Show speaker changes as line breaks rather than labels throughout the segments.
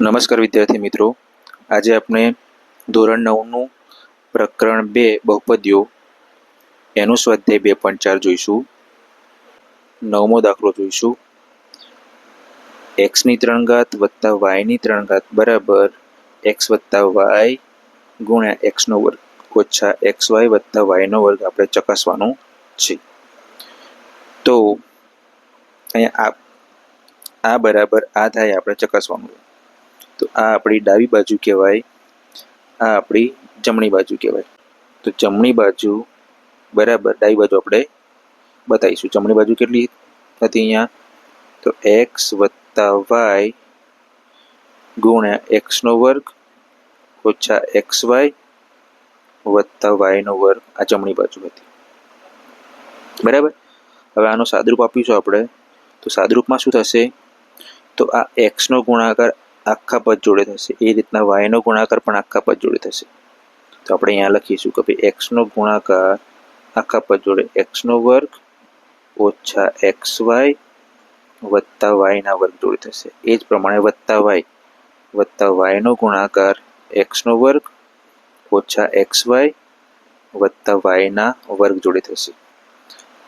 નમસ્કાર વિદ્યાર્થી મિત્રો. આજે આપણે ધોરણ નવનું પ્રકરણ બે બહુપદીઓ, એનું સ્વાધ્યાય બે પોઈન્ટ ચાર જોઈશું. નવમો દાખલો જોઈશું. એક્સની ત્રણ ઘાત વત્તા વાયની ત્રણ ઘાત બરાબર એક્સ વત્તા વાય ગુણ્યા એક્સનો વર્ગ ઓછા એક્સ વાય વત્તા વાયનો વર્ગ આપણે ચકાસવાનો છે. તો અહીંયા આ આ બરાબર આ થાય આપણે ચકાસવાનું. તો આ આપણી ડાબી બાજુ કહેવાય, આ આપણી જમણી બાજુ કહેવાય. તો જમણી બાજુ, બરાબર, ડાબી બાજુ આપણે બતાવીશું. જમણી બાજુ કેટલી હતી અહીંયા? તો એક્સ વત્તા વાય ગુણ્યા એક્સનો વર્ગ ઓછા એક્સ વાય વત્તા વાયનો વર્ગ આ જમણી બાજુ હતી. બરાબર? હવે આનો સાદરૂપ આપીશું આપણે. તો સાદરૂપમાં શું થશે? તો આ એક્સનો ગુણાકાર આખા પદ જોડે થશે એ રીતના વાયનો ગુણાકાર પણ આખા પદ જોડે થશે તો આપણે અહીંયા લખીશું કે ભાઈ એક્સનો ગુણાકાર આખા પદ જોડે એક્સનો વર્ગ ઓછા એક્સ વાય વત્તા વાયના વર્ગ જોડે થશે એ જ પ્રમાણે વત્તા વાય વત્તા વાયનો ગુણાકાર એક્સનો વર્ગ ઓછા એક્સ વાય વત્તા વાયના વર્ગ જોડે થશે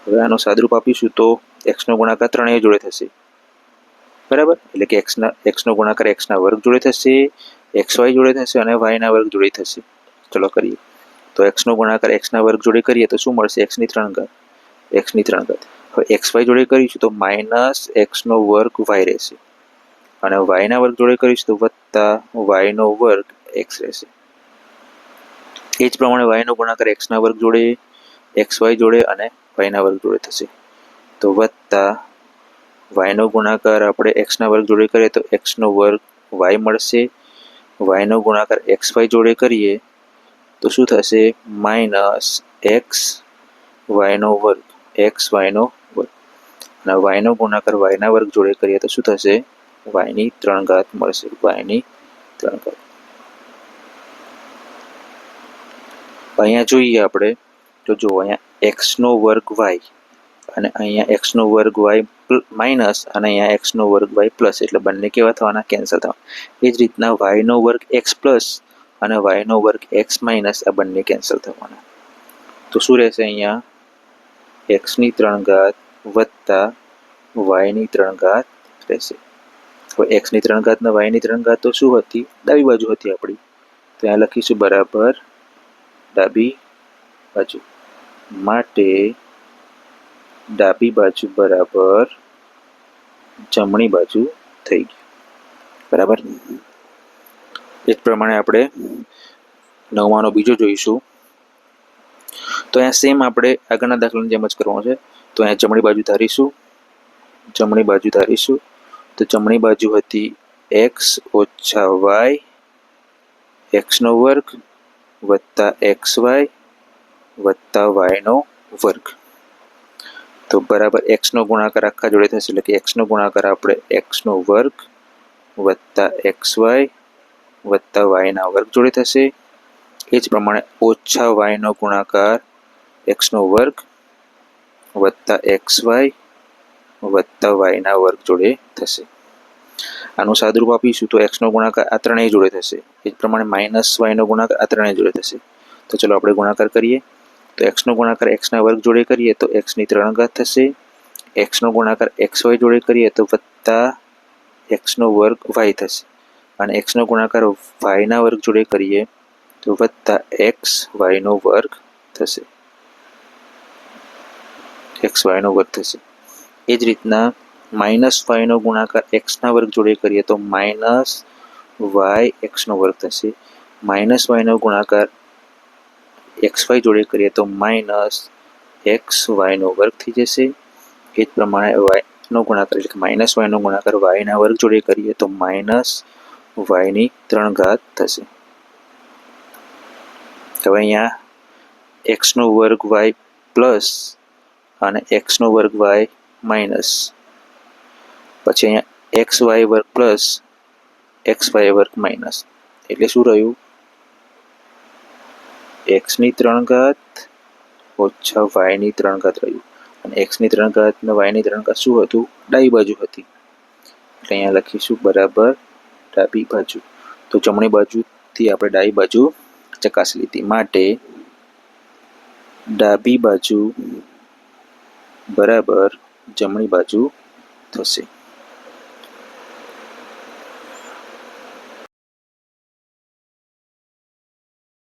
હવે આનો સાદરૂપ આપીશું તો એક્સનો ગુણાકાર ત્રણેય જોડે થશે બરાબર? એટલે કે એક્સના એક્સનો ગુણાકાર એક્સના વર્ગ જોડે થશે એક્સ વાય જોડે થશે અને વાયના વર્ગ જોડે થશે. ચલો કરીએ. તો એક્સનો ગુણાકાર એક્સના વર્ગ જોડે કરીએ તો શું મળશે? એક્સની ત્રણ ઘાત. એક્સની ત્રણ ઘાત. હવે એક્સ વાય જોડે કરીશું તો માઇનસ એક્સનો વર્ગ વાય રહેશે. અને વાયના વર્ગ જોડે કરીશું તો વત્તા વાયનો વર્ગ એક્સ રહેશે. એ જ પ્રમાણે વાયનો ગુણાકાર એક્સના વર્ગ જોડે એક્સ વાય જોડે અને વાયના વર્ગ જોડે થશે. તો વત્તા વાયનો ગુણાકાર આપણે એક્સના વર્ગ જોડે કરીએ તો એક્સનો વર્ગ વાય મળશે. વાયનો ગુણાકાર એક્સ વાય જોડે કરીએ તો શું થશે? માઇનસ એક્સ વાયનો વર્ગ. એક્સ વાયનો વર્ગ. અને વાયનો ગુણાકાર વાયના વર્ગ જોડે કરીએ તો શું થશે? વાયની ત્રણ ઘાત મળશે. વાયની ત્રણ ઘાત. અહીંયા જોઈએ આપણે. તો જો અહીંયા એક્સનો વર્ગ વાય અને અહીંયા એક્સનો વર્ગ વાય માઇનસ અને અહીંયા એક્સનો વર્ગ વાય પ્લસ એટલે બંને કેવા થવાના? કેન્સલ થવાના. એ જ રીતના વાયનો વર્ગ એક્સ પ્લસ અને વાયનો વર્ગ એક્સ માઇનસ આ બંને કેન્સલ થવાના. તો શું રહેશે અહીંયા? એક્સની ત્રણ ઘાત વત્તા વાયની ત્રણ ઘાત રહેશે. હવે એક્સની ત્રણ ઘાત ને વાયની ત્રણ ઘાત તો શું હતી? ડાબી બાજુ હતી આપણી. તો અહીંયા લખીશું બરાબર ડાબી બાજુ. માટે ડાબી બાજુ બરાબર જમણી બાજુ થઈ ગયું. બરાબર? એ જ પ્રમાણે આપણે નવમાનો બીજો જોઈશું. તો અહીંયા સેમ આપણે આગળના દાખલાની જેમ જ કરવાનું છે. તો અહીંયા જમણી બાજુ ધારીશું. જમણી બાજુ ધારીશું. તો જમણી બાજુ હતી એક્સ ઓછા વાય એક્સનો વર્ગ વત્તા એક્સ વાય વત્તા વાયનો વર્ગ. તો બરાબર એક્સનો ગુણાકાર આખા જોડે થશે એટલે કે એક્સનો ગુણાકાર આપણે એક્સનો વર્ગ વત્તા એક્સ વાય વત્તા વાયના વર્ગ જોડે થશે. એ જ પ્રમાણે ઓછા વાયનો ગુણાકાર એક્સનો વર્ગ વત્તા એક્સ વાય વત્તા વાયના વર્ગ જોડે થશે. આનું સાદરૂપ આપીશું તો એક્સનો ગુણાકાર આ ત્રણેય જોડે થશે. એ જ પ્રમાણે માઇનસ વાયનો ગુણાકાર આ ત્રણેય જોડે થશે. તો ચલો આપણે ગુણાકાર કરીએ. તો એક્સનો ગુણાકાર એક્સના વર્ગ જોડે કરીએ તો એક્સની ત્રણ ઘાત થશે એક્સનો ગુણાકાર એક્સ વાય જોડે કરીએ તો વત્તા એક્સનો વર્ગ વાય થશે અને એક્સનો ગુણાકાર વાયના વર્ગ જોડે કરીએ તો વત્તા એક્સ વાયનો વર્ગ થશે એક્સ વાયનો વર્ગ થશે એ જ રીતના માઇનસ વાયનો ગુણાકાર એક્સના વર્ગ જોડે કરીએ તો માઇનસ વાય એક્સનો વર્ગ થશે માઇનસ વાયનો ગુણાકાર એક્સ વાય જોડે કરીએ તો માઇનસ એક્સ વાયનો વર્ગ થઈ જશે. એ જ પ્રમાણે વાયનો ગુણાકાર એટલે કે માઇનસ વાયનો ગુણાકાર વાયના વર્ગ જોડે કરીએ તો માઇનસ વાયની ત્રણ ઘાત થશે. હવે અહીંયા એક્સનો વર્ગ વાય પ્લસ અને એક્સનો વર્ગ વાય માઇનસ. પછી અહીંયા એક્સ વાય વર્ગ પ્લસ એક્સ વાય વર્ગ માઇનસ. એટલે શું રહ્યું? એક્સની ત્રણ ઘાત ઓછા વાયની ત્રણ ઘાત રહ્યું. અને એક્સની ત્રણ ઘાત અને વાયની ત્રણ ઘાત શું હતું? ડાબી બાજુ હતી. એટલે અહીંયા લખીશું બરાબર ડાબી બાજુ. તો જમણી બાજુથી આપણે ડાબી બાજુ ચકાસી લીધી. માટે ડાબી બાજુ બરાબર જમણી બાજુ થશે.